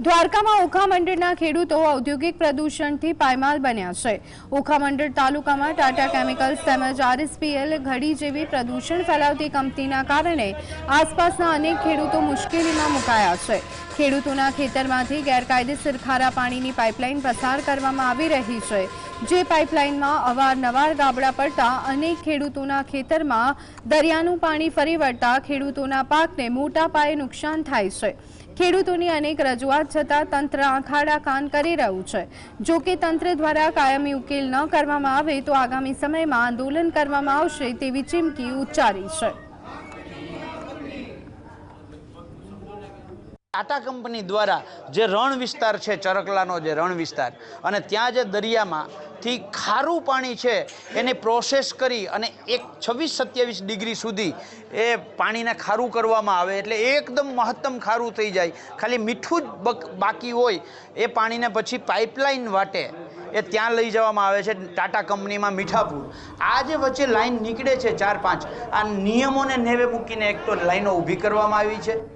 દ્વારકામાં ઓખા મંડળના ખેડૂતો ઔદ્યોગિક પ્રદૂષણથી પાયમાલ બન્યા છે. ઓખા મંડળ તાલુકામાં ટાટા કેમિકલ્સ તેમજ આરએસપીએલ ઘડી જેવી પ્રદૂષણ ફેલાવતી કંપનીના કારણે આસપાસના અનેક ખેડૂતો મુશ્કેલીમાં મુકાયા છે. ખેડૂતોના ખેતરમાંથી ગેરકાયદેસર ખારા પાણીની પાઇપલાઇન પસાર કરવામાં આવી રહી છે. જે પાઇપલાઇનમાં અવારનવાર ગાબડા પડતા અનેક ખેડૂતોના ખેતરમાં દરિયાનું પાણી ફરી વળતા ખેડૂતોના પાકને મોટા પાયે નુકસાન થાય છે. ખેડૂતોની અનેક રજૂઆત છતાં તંત્ર આંખાડા કાન કરી રહ્યું છે. જો કે તંત્ર દ્વારા કાયમી ઉકેલ ન કરવામાં આવે તો આગામી સમયમાં આંદોલન કરવામાં આવશે તેવી ચીમકી ઉચ્ચારી છે. ટાટા કંપની દ્વારા જે રણ વિસ્તાર છે, ચરકલાનો જે રણ વિસ્તાર, અને ત્યાં જે દરિયામાંથી ખારું પાણી છે, એની પ્રોસેસ કરી અને એક છવ્વીસ સત્યાવીસ ડિગ્રી સુધી એ પાણીને ખારું કરવામાં આવે એટલે એકદમ મહત્તમ ખારું થઈ જાય. ખાલી મીઠું જ બક- હોય, એ પાણીને પછી પાઇપલાઇન વાટે, એ ત્યાં લઈ જવામાં આવે છે ટાટા કંપનીમાં મીઠાપુર. આ જે વચ્ચે લાઈન નીકળે છે ચાર પાંચ, આ નિયમોને નેવે મૂકીને એક તો લાઈનો ઊભી કરવામાં આવી છે.